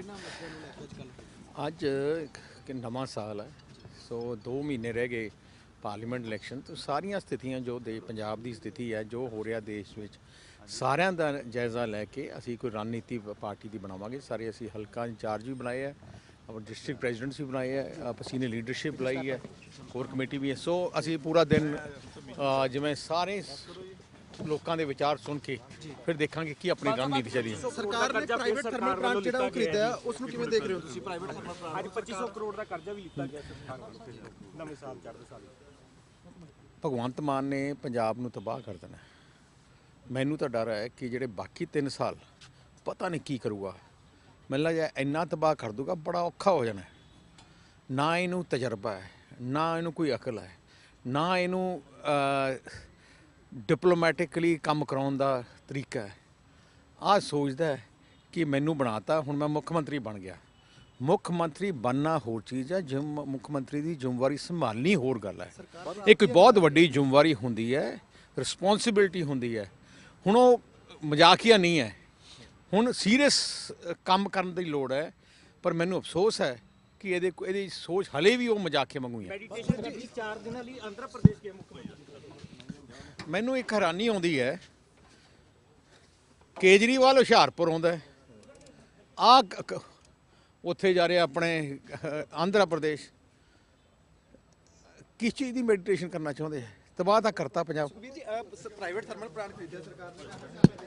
ਕਿੰਨਾ ਮਸਲੇ ਨੂੰ ਲੈ ਕੇ ਅੱਜ ਕੱਲ ਅੱਜ ਕਿ ਨਵਾਂ ਸਾਲ ਹੈ। ਸੋ 2 ਮਹੀਨੇ ਰਹਿ ਗਏ ਪਾਰਲੀਮੈਂਟ ਇਲੈਕਸ਼ਨ ਤੋਂ। ਸਾਰੀਆਂ ਸਥਿਤੀਆਂ ਜੋ ਦੇ ਪੰਜਾਬ ਦੀ ਸਥਿਤੀ ਹੈ, ਜੋ ਹੋ ਰਿਹਾ ਦੇਸ਼ ਵਿੱਚ, ਸਾਰਿਆਂ ਦਾ ਜਾਇਜ਼ਾ ਲੈ ਕੇ ਅਸੀਂ ਕੋਈ ਰਣਨੀਤੀ ਪਾਰਟੀ ਦੀ ਬਣਾਵਾਂਗੇ। ਸਾਰੇ ਅਸੀਂ ਹਲਕਾ ਇੰਚਾਰਜ ਵੀ ਬਣਾਏ ਹੈ ਆਪਾਂ ਡਿਸਟ੍ਰਿਕਟ ਪ੍ਰੈਜ਼ੀਡੈਂਟਸ ਵੀ ਬਣਾਏ ਹੈ, ਆਪ ਅਸੀਂ ਨੇ ਲੀਡਰਸ਼ਿਪ ਬੁਲਾਈ ਹੈ ਹੋਰ ਕਮੇਟੀ ਵੀ ਹੈ। ਸੋ ਅਸੀਂ ਪੂਰਾ ਦਿਨ ਜਿਵੇਂ ਸਾਰੇ ਲੋਕਾਂ ਦੇ ਵਿਚਾਰ ਸੁਣ ਕੇ ਫਿਰ ਦੇਖਾਂਗੇ ਕੀ ਆਪਣੀ ਰਣਨੀਤੀ ਚੱਲੀ ਹੈ। ਸਰਕਾਰ ਨੇ ਪ੍ਰਾਈਵੇਟ ਥਰਮਲ ਪਲਾਂਟ ਜਿਹੜਾ ਉਹ ਖਰੀਦਿਆ ਉਸ ਨੂੰ ਕਿਵੇਂ ਦੇਖ ਰਹੇ ਹੋ ਤੁਸੀਂ? ਪ੍ਰਾਈਵੇਟ ਥਰਮਲ ਪਲਾਂਟ ਅੱਜ 2500 ਕਰੋੜ ਦਾ ਕਰਜ਼ਾ ਵੀ ਲਿੱਤਾ ਗਿਆ ਸਰਕਾਰ ਵੱਲੋਂ ਨਵੇਂ ਸਾਲ ਚੜ੍ਹਦੇ ਸਾਲ ਭਗਵੰਤ ਮਾਨ ਨੇ ਪੰਜਾਬ ਨੂੰ ਤਬਾਹ ਕਰ ਦੇਣਾ। ਮੈਨੂੰ ਤਾਂ ਡਰ ਹੈ ਕਿ ਜਿਹੜੇ ਬਾਕੀ 3 ਸਾਲ ਪਤਾ ਨਹੀਂ ਕੀ ਕਰੂਗਾ। ਮੈਨੂੰ ਲੱਗਦਾ ਇੰਨਾ ਤਬਾਹ ਕਰ ਦੂਗਾ ਬੜਾ ਔਖਾ ਹੋ ਜਾਣਾ। ਨਾ ਇਹਨੂੰ ਤਜਰਬਾ ਹੈ ਨਾ ਇਹਨੂੰ ਕੋਈ ਅਕਲ ਹੈ ਨਾ ਇਹਨੂੰ ਡਿਪਲੋਮੈਟਿਕਲੀ ਕੰਮ ਕਰਾਉਣ ਦਾ ਤਰੀਕਾ ਹੈ। ਆ ਸੋਚਦਾ ਹੈ ਕਿ ਮੈਨੂੰ ਬਣਾਤਾ ਹੁਣ ਮੈਂ ਮੁੱਖ ਮੰਤਰੀ ਬਣ ਗਿਆ। ਮੁੱਖ ਮੰਤਰੀ ਬਣਨਾ ਹੋਰ ਚੀਜ਼ ਹੈ ਜਿਮ ਮੁੱਖ ਮੰਤਰੀ ਦੀ ਜ਼ਿੰਮੇਵਾਰੀ ਸੰਭਾਲਣੀ ਹੋਰ ਗੱਲ ਹੈ। ਇੱਕ ਬਹੁਤ ਵੱਡੀ ਜ਼ਿੰਮੇਵਾਰੀ ਹੁੰਦੀ ਹੈ ਰਿਸਪੌਂਸਿਬਿਲਟੀ ਹੁੰਦੀ ਹੈ। ਹੁਣ ਉਹ ਮਜ਼ਾਕੀਆ ਨਹੀਂ ਹੈ। ਹੁਣ ਸੀਰੀਅਸ ਕੰਮ ਕਰਨ ਦੀ ਲੋੜ ਹੈ ਪਰ ਮੈਨੂੰ ਅਫਸੋਸ ਹੈ ਕਿ ਇਹਦੇ ਇਹਦੀ ਸੋਚ ਹਲੇ ਵੀ ਉਹ ਮਜ਼ਾਕੀਆ ਵਾਂਗੂ ਹੀ ਮੈਡੀਟੇਸ਼ਨ ਜੀ 4 ਦਿਨਾਂ ਲਈ ਆਂਧਰਾ ਪ੍ਰਦੇਸ਼ ਗਏ ਮੁੱਖ ਮੰਤਰੀ। ਮੈਨੂੰ ਇੱਕ ਹੈਰਾਨੀ ਆਉਂਦੀ ਹੈ। ਕੇਜਰੀਵਾਲ ਹੁਸ਼ਿਆਰਪੁਰ ਆਉਂਦਾ ਹੈ। ਆ ਉੱਥੇ ਜਾ ਰਿਹਾ ਆਪਣੇ ਆਂਧਰਾ ਪ੍ਰਦੇਸ਼। ਕਿਸ ਚੀਜ਼ ਦੀ ਮੈਡੀਟੇਸ਼ਨ ਕਰਨਾ ਚਾਹੁੰਦੇ ਹੈ? ਤਬਾਹ ਤਾਂ ਕਰਤਾ ਪੰਜਾਬ। ਵੀਰ ਜੀ ਪ੍ਰਾਈਵੇਟ ਥਰਮਲ ਪਲਾਂਟ ਖਰੀਦਿਆ ਸਰਕਾਰ ਨੇ।